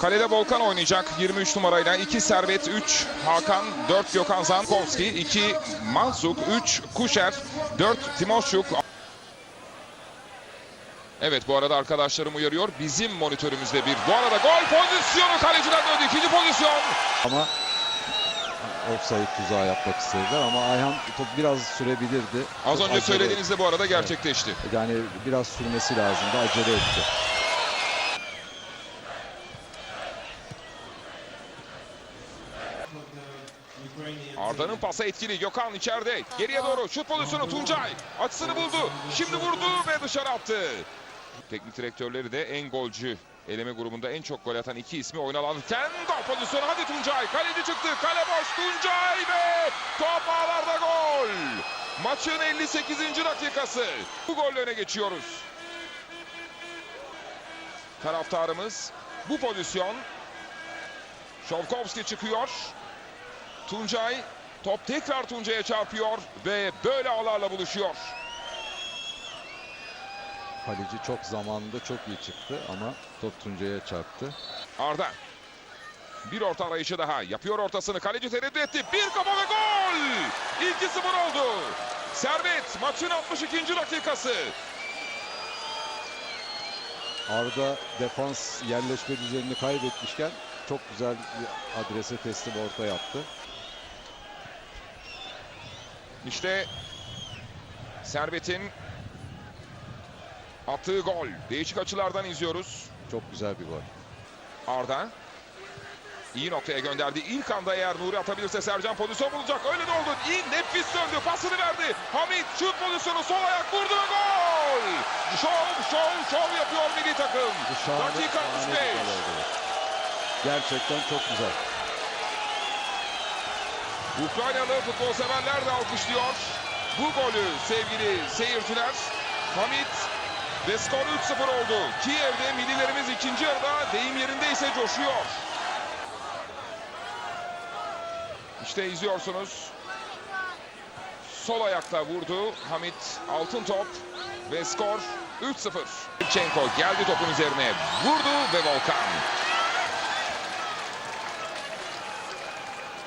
Kalede Volkan oynayacak 23 numarayla. 2 Servet, 3 Hakan, 4 Gökhan Zankovski, 2 Mansuk, 3 Kuşer, 4 Timoşuk. Evet bu arada arkadaşlarım uyarıyor. Bizim monitörümüzde bir. Bu arada gol pozisyonu kaleciden döndü. İkinci pozisyon. Ama offside tuzağı yapmak istediler ama Ayhan top biraz sürebilirdi. Az önce söylediğinizde bu arada gerçekleşti. Yani biraz sürmesi lazımdı. Acele etti. Arda'nın pası etkili. Gökhan içeride. Geriye doğru şut pozisyonu Tuncay. Açısını buldu. Şimdi vurdu ve dışarı attı. Teknik direktörleri de en golcü eleme grubunda en çok gol atan iki ismi oynalanırken gol pozisyonu hadi Tuncay. Kaleci çıktı. Kale boş Tuncay ve top ağlarda gol. Maçın 58. dakikası. Bu golle öne geçiyoruz. Taraftarımız bu pozisyon. Şovkovski çıkıyor. Tuncay top tekrar Tuncay'a çarpıyor ve böyle ağlarla buluşuyor. Kaleci çok zamanında çok iyi çıktı ama top Tuncay'a çarptı. Arda. Bir orta arayışı daha. Yapıyor ortasını. Kaleci tereddüt etti. Bir kafa ve gol! İlk 2-0 oldu. Servet maçın 62. dakikası. Arda defans yerleşme düzenini kaybetmişken çok güzel bir adrese teslim orta yaptı. İşte Servet'in attığı gol. Değişik açılardan izliyoruz. Çok güzel bir gol. Arda. iyi noktaya gönderdi. İlk anda eğer Nuri atabilirse Sercan pozisyon bulacak. Öyle de oldu. İyi nefis döndü. Pasını verdi. Hamit şut pozisyonu sol ayak vurdu gol. Şov şov şov yapıyor milli takım. Dakika şahane 65. bir gol oldu. Gerçekten çok güzel. Ukraynalı futbol severler de alkışlıyor. Bu golü sevgili seyirciler. Hamit ve skor 3-0 oldu. Kiev'de millilerimiz ikinci yarıda deyim yerindeyse coşuyor. İşte izliyorsunuz. Sol ayakta vurdu Hamit altın top ve skor 3-0. Çenko geldi topun üzerine vurdu ve Volkan